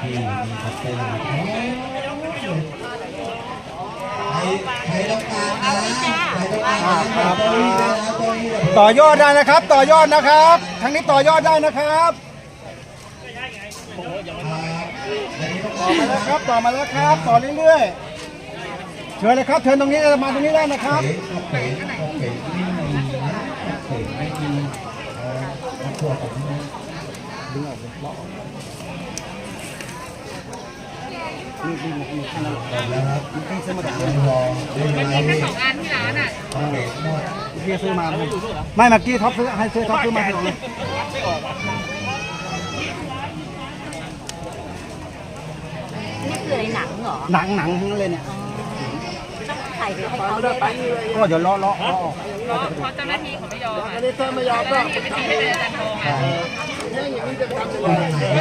ที่มีคัตเตอร์ใครใครต้องการนะใครต้องการนะบอกตัวนี้เลยนะตัวนี้เลยต่อยอดได้นะครับ ต่อยอดนะครับทางนี้ต่อยอดได้นะครับต่อมาแล้วครับต่อมาแล้วครับต่อเรื่อยๆเชิญเลยครับเชิญตรงนี้มาตรงนี้ได้นะครับเป๋ก็เป๋ก็เป๋ไม่มีนะเป๋ไม่มีเอ่อมาขวดผมนะดึงออกเป็นปลอกแล้วครับไม่พอได้ไหมแค่สองอันที่ร้านอะเป๋หมดพี่ซื้อมาไม่ไม่เมื่อกี้ท็อปซื้อให้ซื้อท็อปซื้อมาถึงเลยนี่คืออะไรหนังเหรอ หนังหนังทั้งนั้นเลยเนี่ยต้องไข่ไปให้เขาด้วยก็เดี๋ยวเลาะเลาะเลาะออกเพราะเพราะเจ้าหน้าที่เขาไม่ยอมอะเจ้าหน้าที่ไม่ยอมก็ไปชี้ให้เป็นอาจารย์ทองอะ